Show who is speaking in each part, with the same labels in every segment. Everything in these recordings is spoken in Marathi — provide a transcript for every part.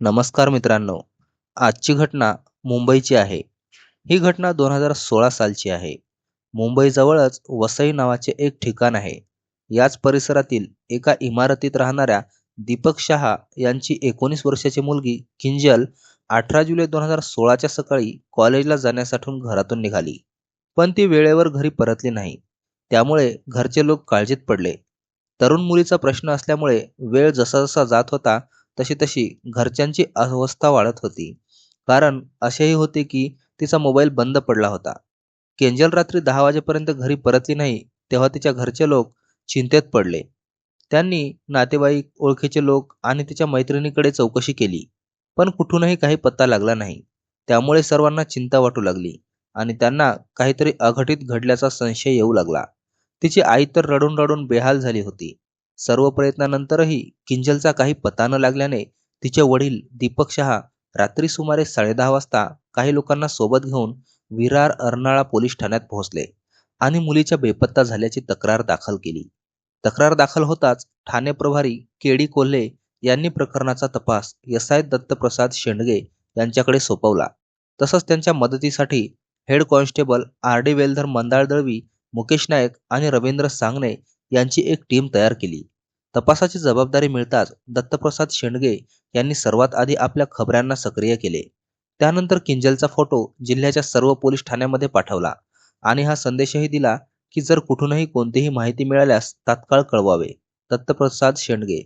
Speaker 1: नमस्कार मित्रांनो आजची घटना मुंबईची आहे. ही घटना दोन हजार सोळा सालची आहे. मुंबईजवळच वसई नावाचे एक ठिकाण आहे. याच परिसरातील एका इमारतीत राहणाऱ्या दीपक शहा यांची एकोणीस वर्षाची मुलगी किंजल अठरा जुलै दोन हजार सोळाच्या सकाळी कॉलेजला जाण्यासाठी घरातून निघाली. पण ती वेळेवर घरी परतली नाही. त्यामुळे घरचे लोक काळजीत पडले. तरुण मुलीचा प्रश्न असल्यामुळे वेळ जसा जसा जात होता तशी तशी घरच्यांची अवस्था वाढत होती. कारण असेही होते की तिचा मोबाईल बंद पडला होता. केंजल रात्री दहा वाजेपर्यंत घरी परतली नाही तेव्हा तिच्या घरचे लोक चिंतेत पडले. त्यांनी नातेवाईक ओळखीचे लोक आणि तिच्या मैत्रिणीकडे चौकशी केली. पण कुठूनही काही पत्ता लागला नाही. त्यामुळे सर्वांना चिंता वाटू लागली आणि त्यांना काहीतरी अघटित घडल्याचा संशय येऊ लागला. तिची आई तर रडून रडून बेहाल झाली होती. सर्व प्रयत्नानंतरही किंजलचा काही पता न लागल्याने तिचे वडील दीपक शहा रात्री सुमारे साडेदहा वाजता काही लोकांना सोबत घेऊन विरार अर्नाळा पोलीस ठाण्यात पोहोचले आणि मुलीच्या बेपत्ता झाल्याची तक्रार दाखल केली. तक्रार दाखल होताच ठाणे प्रभारी केडी कोल्हे यांनी प्रकरणाचा तपास एस आय दत्तप्रसाद शेंडगे यांच्याकडे सोपवला. तसंच त्यांच्या मदतीसाठी हेड कॉन्स्टेबल आर डी वेलधर मंदाळ दळवी मुकेश नायक आणि रवींद्र सांगणे यांची एक टीम तयार केली. तपासाची जबाबदारी मिळताच दत्तप्रसाद शेंडगे यांनी सर्वात आधी आपल्या खबऱ्यांना सक्रिय केले. त्यानंतर किंजलचा फोटो जिल्ह्याच्या सर्व पोलीस ठाण्यामध्ये पाठवला आणि हा संदेशही दिला की जर कुठूनही कोणतीही माहिती मिळाल्यास तात्काळ कळवावे दत्तप्रसाद शेंडगे.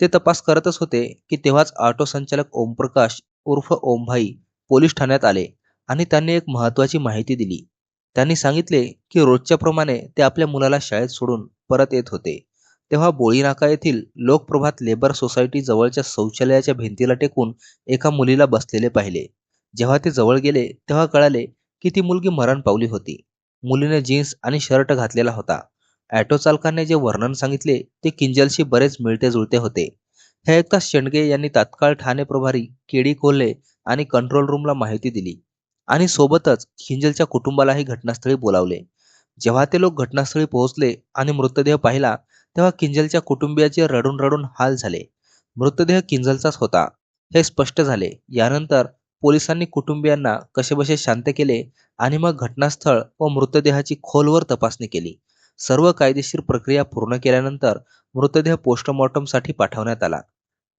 Speaker 1: ते तपास करतच होते की तेव्हाच ऑटो संचालक ओमप्रकाश उर्फ ओमभाई पोलीस ठाण्यात आले आणि त्यांनी एक महत्वाची माहिती दिली. त्यांनी सांगितले की रोजच्या प्रमाणे ते आपल्या मुलाला शाळेत सोडून परत येत होते. तेव्हा बोळीनाका येथील लोकप्रभात लेबर सोसायटी जवळच्या शौचालयाच्या भिंतीला टेकून एका मुलीला बसलेले पाहिले. जेव्हा ते जवळ गेले तेव्हा कळाले की ती मुलगी मरण पावली होती. मुलीने जीन्स आणि शर्ट घातलेला होता. ॲटो चालकाने जे वर्णन सांगितले ते किंजलशी बरेच मिळते जुळते होते. हे ऐकताच शेंडगे यांनी तात्काळ ठाणे प्रभारी केडी कोल्हे आणि कंट्रोल रूमला माहिती दिली. आणि सोबतच खिंजलच्या कुटुंबालाही घटनास्थळी बोलावले. जेव्हा ते लोक घटनास्थळी पोहोचले आणि मृतदेह पाहिला तेव्हा किंजलच्या कुटुंबियाचे रडून रडून हाल झाले. मृतदेह किंजलचाच होता. हे स्पष्ट झाले. यानंतर पोलिसांनी कुटुंबियांना कसेबसे शांत केले आणि मग घटनास्थळ व मृतदेहाची खोलवर तपासणी केली. सर्व कायदेशीर प्रक्रिया पूर्ण केल्यानंतर मृतदेह पोस्टमॉर्टमसाठी पाठवण्यात आला.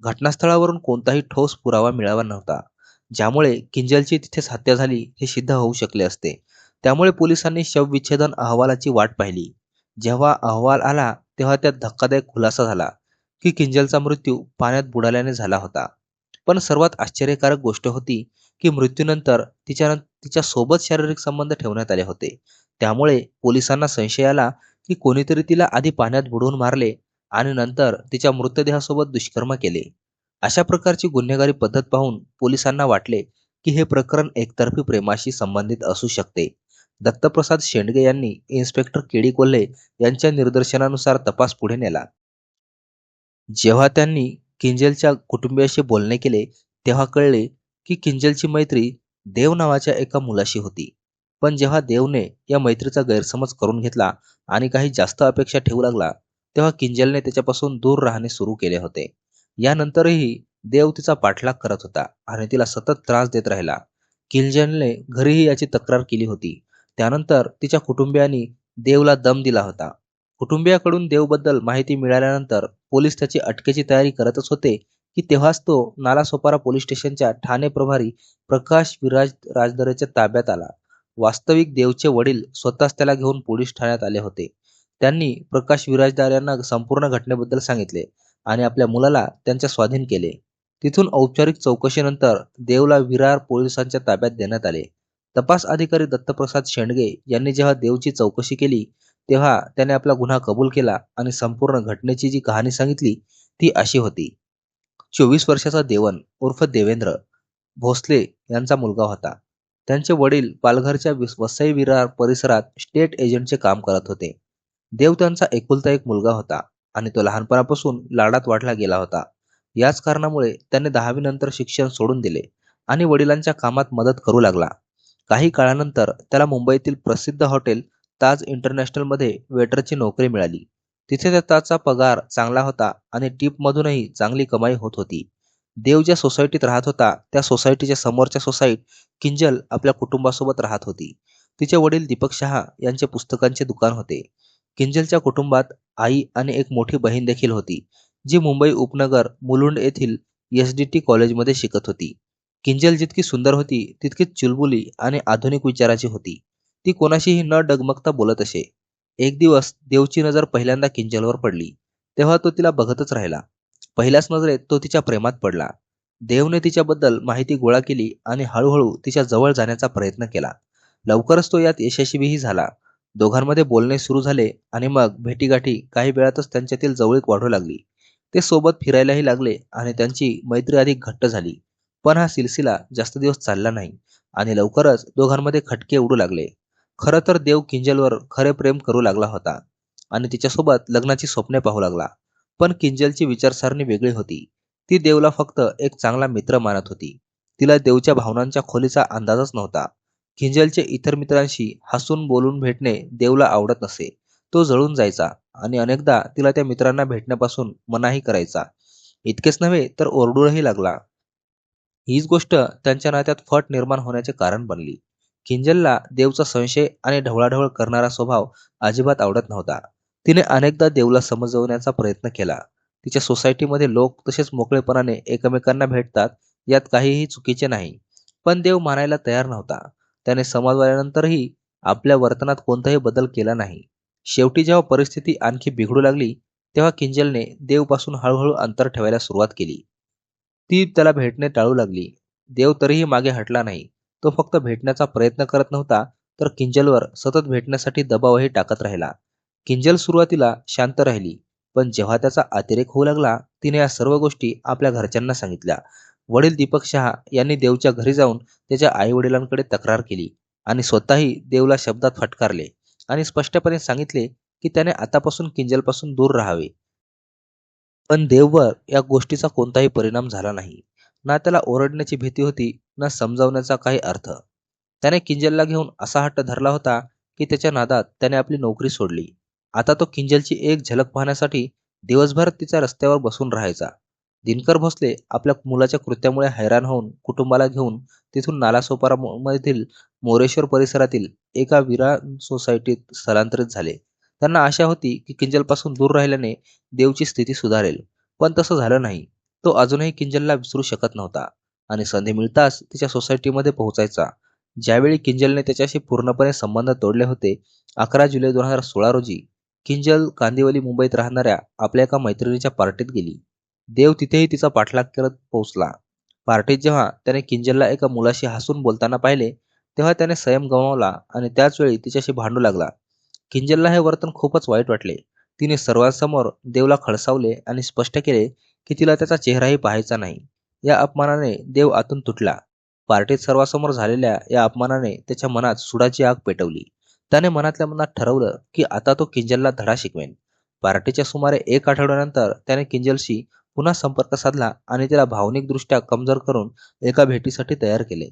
Speaker 1: घटनास्थळावरून कोणताही ठोस पुरावा मिळावा नव्हता. ज्यामुळे किंजलची तिथेच हत्या झाली हे सिद्ध होऊ शकले असते. त्यामुळे पोलिसांनी शवविच्छेदन अहवालाची वाट पाहिली. जेव्हा अहवाल आला तेव्हा त्यात धक्कादायक खुलासा झाला की किंजलचा मृत्यू पाण्यात बुडाल्याने झाला होता. पण सर्वात आश्चर्यकारक गोष्ट होती की मृत्यूनंतर तिच्या तिच्या सोबत शारीरिक संबंध ठेवण्यात आले होते. त्यामुळे पोलिसांना संशय आला की कोणीतरी तिला आधी पाण्यात बुडवून मारले आणि नंतर तिच्या मृतदेहासोबत दुष्कर्म केले. अशा प्रकारची गुन्हेगारी पद्धत पाहून पोलिसांना वाटले की हे प्रकरण एकतर्फी प्रेमाशी संबंधित असू शकते. दत्तप्रसाद शेंडगे यांनी इन्स्पेक्टर केडी कोल्हे यांच्या निर्देशनानुसार तपास पुढे नेला. जेव्हा त्यांनी किंजलच्या कुटुंबियाशी बोलणे केले तेव्हा कळले की किंजलची मैत्री देव नावाच्या एका मुलाशी होती. पण जेव्हा देवने या मैत्रीचा गैरसमज करून घेतला आणि काही जास्त अपेक्षा ठेवू लागला तेव्हा किंजलने त्याच्यापासून दूर राहणे सुरू केले होते. यानंतरही देव तिचा पाठलाग करत होता आणि तिला सतत त्रास देत राहिला. किंजलने घरीही याची तक्रार केली होती. त्यानंतर तिच्या कुटुंबियांनी देवला दम दिला होता. कुटुंबियाकडून देवबद्दल माहिती मिळाल्यानंतर पोलीस त्याची अटकेची तयारी करतच होते की तेव्हाच तो नालासोपारा पोलीस स्टेशनच्या ठाणे प्रभारी प्रकाश विराज राजदरेच्या ताब्यात आला. वास्तविक देवचे वडील स्वतःच त्याला घेऊन पोलीस ठाण्यात आले होते. त्यांनी प्रकाश विराजदार यांना संपूर्ण घटनेबद्दल सांगितले. आणि आपल्या मुलाला त्यांच्या स्वाधीन केले. तिथून औपचारिक चौकशीनंतर देवला विरार पोलिसांच्या ताब्यात देण्यात आले. तपास अधिकारी दत्तप्रसाद शेंडगे यांनी जेव्हा देवची चौकशी केली तेव्हा त्याने आपला गुन्हा कबूल केला आणि संपूर्ण घटनेची जी कहाणी सांगितली ती अशी होती. चोवीस वर्षाचा देवन उर्फ देवेंद्र भोसले यांचा मुलगा होता. त्यांचे वडील पालघरच्या वसई विरार परिसरात स्टेट एजंटचे काम करत होते. देव त्यांचा एकुलता एक मुलगा होता. आणि तो लहानपणापासून लाडात वाढला गेला होता. याच कारणामुळे त्याने दहावी नंतर शिक्षण सोडून दिले आणि वडिलांच्या कामात मदत करू लागला. काही काळानंतर त्याला मुंबईतील प्रसिद्ध हॉटेल ताज इंटरनॅशनलमध्ये वेटरची नोकरी मिळाली. तिथे त्याचा पगार चांगला होता आणि टीपमधूनही चांगली कमाई होत होती. देव ज्या सोसायटीत राहत होता त्या सोसायटीच्या समोरच्या सोसायटीत किंजल आपल्या कुटुंबासोबत राहत होती. तिचे वडील दीपक शहा यांचे पुस्तकांचे दुकान होते. किंजलच्या कुटुंबात आई आणि एक मोठी बहीण देखील होती जी मुंबई उपनगर मुलुंड येथील एस डी टी कॉलेजमध्ये शिकत होती. किंजल जितकी सुंदर होती तितकीच चुलबुली आणि आधुनिक विचाराची होती. ती कोणाशीही न डगमगता बोलत असे. एक दिवस देवची नजर पहिल्यांदा किंजलवर पडली. तेव्हा तो तिला बघतच राहिला. पहिल्याच नजरेत तो तिच्या प्रेमात पडला. देवने तिच्याबद्दल माहिती गोळा केली आणि हळूहळू तिच्या जवळ जाण्याचा प्रयत्न केला. लवकरच तो यात यशस्वीही झाला. दोघांमध्ये बोलणे सुरू झाले आणि मग भेटीगाठी काही वेळातच त्यांच्यातील जवळीक वाढू लागली. ते सोबत फिरायलाही लागले आणि त्यांची मैत्री अधिक घट्ट झाली. पण हा सिलसिला जास्त दिवस चालला नाही आणि लवकरच दोघांमध्ये खटके उडू लागले. खरं तर देव किंजलवर खरे प्रेम करू लागला होता आणि तिच्यासोबत लग्नाची स्वप्ने पाहू लागला. पण किंजलची विचारसरणी वेगळी होती. ती देवला फक्त एक चांगला मित्र मानत होती. तिला देवच्या भावनांच्या खोलीचा अंदाजच नव्हता. किंजलचे इतर मित्रांशी हसून बोलून भेटणे देवला आवडत नसे. तो जळून जायचा आणि अनेकदा तिला त्या मित्रांना भेटण्यापासून मनाही करायचा. इतकेच नव्हे तर ओरडूनही लागला. हीच गोष्ट त्यांच्या नात्यात फट निर्माण होण्याचे कारण बनली. किंजलला देवचा संशय आणि ढवळाढवळ करणारा स्वभाव अजिबात आवडत नव्हता. तिने अनेकदा देवला समजवण्याचा प्रयत्न केला. तिच्या सोसायटीमध्ये लोक तसेच मोकळेपणाने एकमेकांना भेटतात यात काहीही चुकीचे नाही. पण देव मानायला तयार नव्हता. त्याने समजवल्यानंतरही आपल्या वर्तनात कोणताही बदल केला नाही. शेवटी जेव्हा परिस्थिती आणखी बिघडू लागली तेव्हा किंजलने देवपासून हळूहळू अंतर ठेवायला सुरुवात केली. ती त्याला भेटणे टाळू लागली. देव तरीही मागे हटला नाही. तो फक्त भेटण्याचा प्रयत्न करत नव्हता तर किंजलवर सतत भेटण्यासाठी दबावही टाकत राहिला. किंजल सुरुवातीला शांत राहिली पण जेव्हा त्याचा अतिरेक होऊ लागला तिने या सर्व गोष्टी आपल्या घरच्यांना सांगितल्या. वडील दीपक शहा यांनी देवच्या घरी जाऊन त्याच्या आईवडिलांकडे तक्रार केली आणि स्वतःही देवला शब्दात फटकारले आणि स्पष्टपणे सांगितले की त्याने आतापासून किंजलपासून दूर राहावे. पण देववर या गोष्टीचा कोणताही परिणाम झाला नाही. ना त्याला ओरडण्याची भीती होती ना समजावण्याचा काही अर्थ. त्याने किंजलला घेऊन असा हट्ट धरला होता की त्याच्या नादात त्याने आपली नोकरी सोडली. आता तो किंजलची एक झलक पाहण्यासाठी दिवसभर तिच्या रस्त्यावर बसून राहायचा. दिनकर भोसले आपल्या मुलाच्या कृत्यामुळे हैराण होऊन कुटुंबाला घेऊन तिथून नालासोपारा मधील मोरेश्वर परिसरातील एका विरा सोसायटीत स्थलांतरित झाले. त्यांना आशा होती की किंजलपासून दूर राहिल्याने देवची स्थिती सुधारेल पण तसं झालं नाही. तो अजूनही किंजलला विसरू शकत नव्हता आणि संधी मिळताच तिच्या सोसायटीमध्ये पोहोचायचा. ज्यावेळी किंजलने त्याच्याशी पूर्णपणे संबंध तोडले होते अकरा जुलै दोन हजार सोळा रोजी किंजल कांदिवली मुंबईत राहणाऱ्या आपल्या एका मैत्रिणीच्या पार्टीत गेली. देव तिथेही तिचा पाठलाग करत पोहोचला. पार्टीत जेव्हा त्याने किंजलला एका मुलाशी हसून बोलताना पाहिले तेव्हा त्याने संयम गमावला आणि त्याच वेळी तिच्याशी भांडू लागला. किंजलला हे वर्तन खूपच वाईट वाटले. तिने सर्वांसमोर देवला खडसावले आणि स्पष्ट केले की तिला त्याचा चेहराही पाहायचा नाही. या अपमानाने देव आतून तुटला. पार्टीत सर्वांसमोर झालेल्या या अपमानाने त्याच्या मनात सुडाची आग पेटवली. त्याने मनातल्या मनात ठरवलं की आता तो किंजलला धडा शिकवेन. पार्टीच्या सुमारे एक आठवड्यानंतर त्याने किंजलशी पुन्हा संपर्क साधला आणि तिला भावनिकदृष्ट्या कमजोर करून एका भेटीसाठी तयार केले.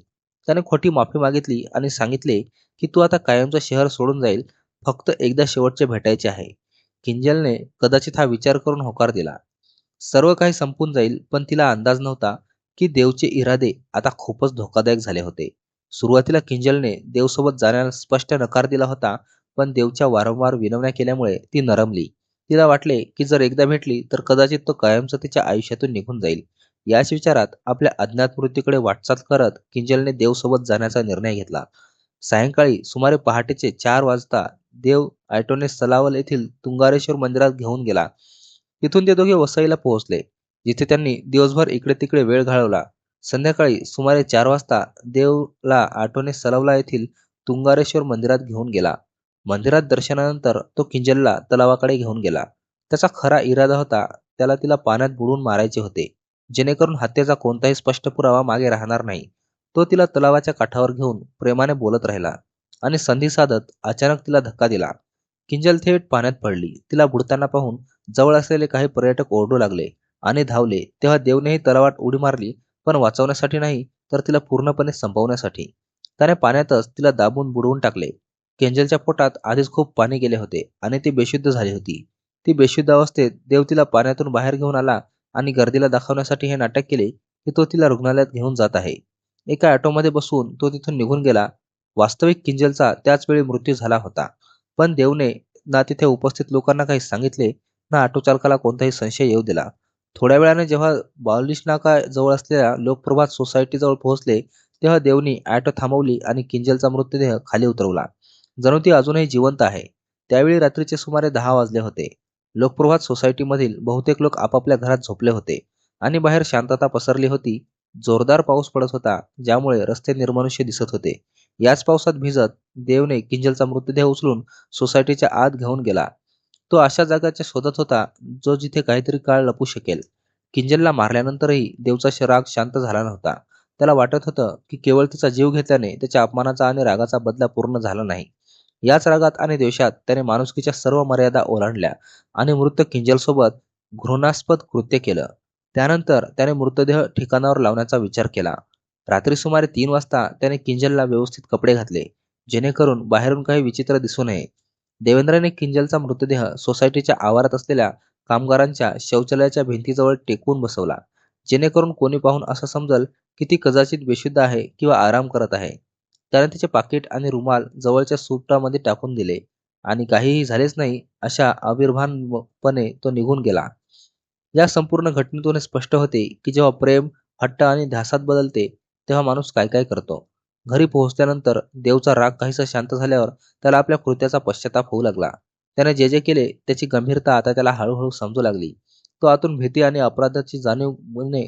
Speaker 1: त्याने खोटी माफी मागितली आणि सांगितले की तू आता कायमचं शहर सोडून जाईल फक्त एकदा शेवटचे भेटायचे आहे. किंजलने कदाचित हा विचार करून होकार दिला. सर्व काही संपून जाईल पण तिला अंदाज नव्हता की देवचे इरादे आता खूपच धोकादायक झाले होते. सुरुवातीला किंजलने देवसोबत जाण्यास स्पष्ट नकार दिला होता पण देवच्या वारंवार विनवण्या केल्यामुळे ती नरमली. तिला वाटले की जर एकदा भेटली तर कदाचित तो कायमचं तिच्या आयुष्यातून निघून जाईल. याच विचारात आपल्या अज्ञात मृत्यूकडे वाटचाल करत किंजलने देवसोबत जाण्याचा निर्णय घेतला. सायंकाळी सुमारे पहाटेचे चार वाजता देव आयटोने सलावल येथील तुंगारेश्वर मंदिरात घेऊन गेला. तिथून ते दोघे वसईला पोहोचले. जिथे त्यांनी दिवसभर इकडे तिकडे वेळ घालवला. संध्याकाळी सुमारे चार वाजता देवला आटोने सलवला येथील तुंगारेश्वर मंदिरात घेऊन गेला. मंदिरात दर्शनानंतर तो किंजलला तलावाकडे घेऊन गेला. त्याचा खरा इरादा होता त्याला तिला पाण्यात बुडून मारायचे होते. जेणेकरून हत्येचा कोणताही स्पष्ट पुरावा मागे राहणार नाही. तो तिला तलावाच्या काठावर घेऊन प्रेमाने बोलत राहिला आणि संधी साधत अचानक तिला धक्का दिला. किंजल थेट पाण्यात पडली. तिला बुडताना पाहून जवळ असलेले काही पर्यटक ओरडू लागले आणि धावले. तेव्हा देवनेही तलावात उडी मारली पण वाचवण्यासाठी नाही तर तिला पूर्णपणे संपवण्यासाठी. त्याने पाण्यातच तिला दाबून बुडवून टाकले. केंजलच्या पोटात आधीच खूप पाणी गेले होते आणि ती बेशुद्ध झाली होती. ती बेशुद्ध अवस्थेत देव तिला पाण्यातून बाहेर घेऊन आला आणि गर्दीला दाखवण्यासाठी हे नाटक केले की तो तिला रुग्णालयात घेऊन जात आहे. एका ऑटोमध्ये बसून तो तिथून निघून गेला. वास्तविक किंजलचा त्याच वेळी मृत्यू झाला होता. पण देवने ना तिथे उपस्थित लोकांना काही सांगितले ना ऑटो चालकाला कोणताही संशय येऊ दिला. थोड्या वेळाने जेव्हा बालिश नाका जवळ असलेल्या लोकप्रभात सोसायटीजवळ पोहोचले तेव्हा देवनी ऑटो थांबवली आणि किंजलचा मृतदेह खाली उतरवला. जणू ती अजूनही जिवंत आहे. त्यावेळी रात्रीचे सुमारे दहा वाजले होते. लोकप्रभात सोसायटीमधील बहुतेक लोक आपापल्या घरात झोपले होते आणि बाहेर शांतता पसरली होती. जोरदार पाऊस पडत होता ज्यामुळे रस्ते निर्मनुष्य दिसत होते. याच पावसात भिजत देवने किंजलचा मृतदेह उचलून सोसायटीच्या आत घेऊन गेला. तो अशा जागाच्या शोधत होता जो जिथे काहीतरी काळ लपू शकेल. किंजलला मारल्यानंतरही देवचा राग शांत झाला नव्हता. त्याला वाटत होतं की केवळ तिचा जीव घेतल्याने त्याच्या अपमानाचा आणि रागाचा बदला पूर्ण झाला नाही. याच रागात आणि देशात त्याने माणुसकीच्या सर्व मर्यादा ओलांडल्या आणि मृत किंजलसोबत घृणास्पद कृत्य केलं. त्यानंतर त्याने मृतदेह ठिकाणावर लावण्याचा विचार केला. रात्री सुमारे तीन वाजता त्याने किंजलला व्यवस्थित कपडे घातले जेणेकरून बाहेरून काही विचित्र दिसू नये. देवेंद्रने किंजलचा मृतदेह सोसायटीच्या आवारात असलेल्या कामगारांच्या शौचालयाच्या भिंतीजवळ टेकवून बसवला जेणेकरून कोणी पाहून असं समजल की ती कदाचित बेशुद्ध आहे किंवा आराम करत आहे. त्याने तिचे पाकिट आणि रुमाल जवळच्या सुटामध्ये टाकून दिले. आणि काहीही झालेच नाही अशा अविर्भानपणे तो निघून गेला. या संपूर्ण घटनेतून स्पष्ट होते की जेव्हा प्रेम हट्ट आणि ध्यासात बदलते तेव्हा माणूस काय काय करतो. घरी पोहोचल्यानंतर देवचा राग काहीसा शांत झाल्यावर त्याला आपल्या कृत्याचा पश्चाताप होऊ लागला. त्याने जे जे केले त्याची गंभीरता आता त्याला हळूहळू समजू लागली. तो आतून भीती आणि अपराधाची जाणीव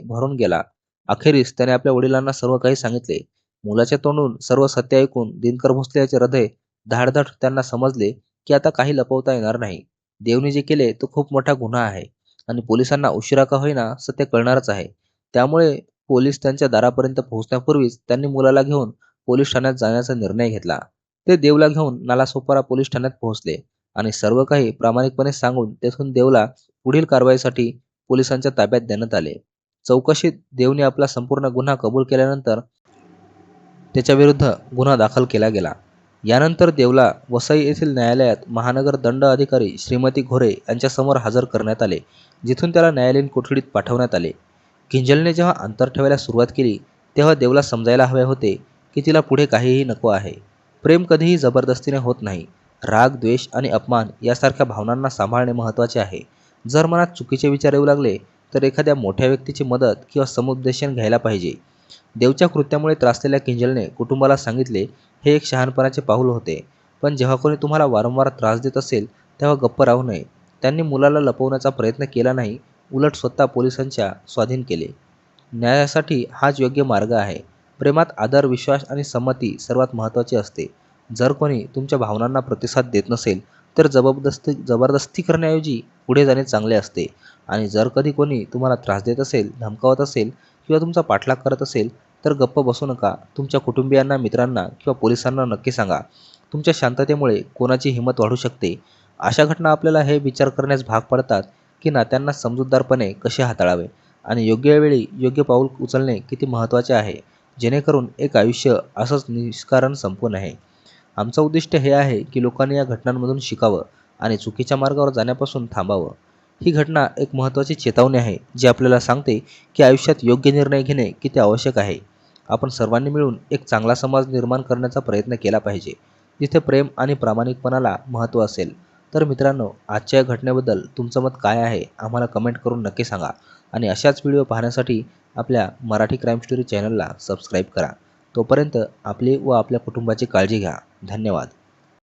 Speaker 1: भरून गेला. अखेरीस त्याने आपल्या वडिलांना सर्व काही सांगितले. मुलाच्या तोंडून सर्व सत्य ऐकून दिनकर भोसल्याचे हृदय धाडधाड त्यांना समजले की आता काही लपवता येणार नाही. देवनी जे केले तो खूप मोठा गुन्हा आहे आणि पोलिसांना उशिरा का होईना सत्य कळणारच आहे. त्यामुळे पोलीस त्यांच्या दारापर्यंत पोहोचण्यापूर्वीच त्यांनी मुलाला घेऊन पोलीस ठाण्यात जाण्याचा निर्णय घेतला. ते देवला घेऊन नालासोपारा पोलीस ठाण्यात पोहोचले आणि सर्व काही प्रामाणिकपणे सांगून तेथून देवला पुढील कारवाईसाठी पोलिसांच्या ताब्यात देण्यात आले. चौकशीत देवने आपला संपूर्ण गुन्हा कबूल केल्यानंतर त्याच्याविरुद्ध गुन्हा दाखल केला गेला. यानंतर देवला वसई येथील न्यायालयात महानगर दंड अधिकारी श्रीमती घोरे यांच्यासमोर हजर करण्यात आले जिथून त्याला न्यायालयीन कोठडीत पाठवण्यात आले. किंजलने जेव्हा अंतर ठेवायला सुरुवात केली तेव्हा देवला समजायला हवे होते की तिला पुढे काहीही नको आहे. प्रेम कधीही जबरदस्तीने होत नाही. राग द्वेष आणि अपमान यासारख्या भावनांना सांभाळणे महत्त्वाचे आहे. जर मनात चुकीचे विचार येऊ लागले तर एखाद्या मोठ्या व्यक्तीची मदत किंवा समुपदेशन घ्यायला पाहिजे. देवच्या कृत्यामुळे त्रासलेल्या किंजलने कुटुंबाला सांगितले हे एक शहाणपणाचे पाऊल होते. पण जेव्हा कोणी तुम्हाला वारंवार त्रास देत असेल तेव्हा गप्प राहू नये. त्यांनी मुलाला लपवण्याचा प्रयत्न केला नाही उलट स्वतः पोलिसांच्या स्वाधीन केले. न्यायासाठी हाच योग्य मार्ग आहे. प्रेमात आदर विश्वास आणि संमती सर्वात महत्त्वाची असते. जर कोणी तुमच्या भावनांना प्रतिसाद देत नसेल तर जबरदस्ती जबरदस्ती करण्याऐवजी पुढे जाणे चांगले असते. आणि जर कधी कोणी तुम्हाला त्रास देत असेल धमकावत असेल किंवा तुमचा पाठलाग करत असेल तर गप्प बसू नका. तुमच्या कुटुंबियांना मित्रांना किंवा पोलिसांना नक्की सांगा. तुमच्या शांततेमुळे कोणाची हिंमत वाढू शकते? अशा घटना आपल्याला हे विचार करण्यास भाग पडतात की नात्यांना समजूतदारपणे कसे हाताळावे आणि योग्य वेळी योग्य पाऊल उचलणे किती महत्त्वाचे आहे? जेणेकरून एक आयुष्य असंच निष्कारण संपून आहे. आमचं उद्दिष्ट हे आहे की लोकांनी या घटनांमधून शिकावं आणि चुकीच्या मार्गावर जाण्यापासून थांबावं. ही घटना एक महत्त्वाची चेतावणी आहे जी आपल्याला सांगते की आयुष्यात योग्य निर्णय घेणे किती आवश्यक आहे. आपण सर्वांनी मिळून एक चांगला समाज निर्माण करण्याचा प्रयत्न केला पाहिजे जिथे प्रेम आणि प्रामाणिकपणाला महत्त्व असेल. तर मित्रांनो आजच्या या घटनेबद्दल तुमचं मत काय आहे आम्हाला कमेंट करून नक्की सांगा. आणि अशाच व्हिडिओ पाहण्यासाठी आपल्या मराठी क्राईम स्टोरी चॅनलला सबस्क्राईब करा. तोपर्यंत आपली व आपल्या कुटुंबाची काळजी घ्या. धन्यवाद.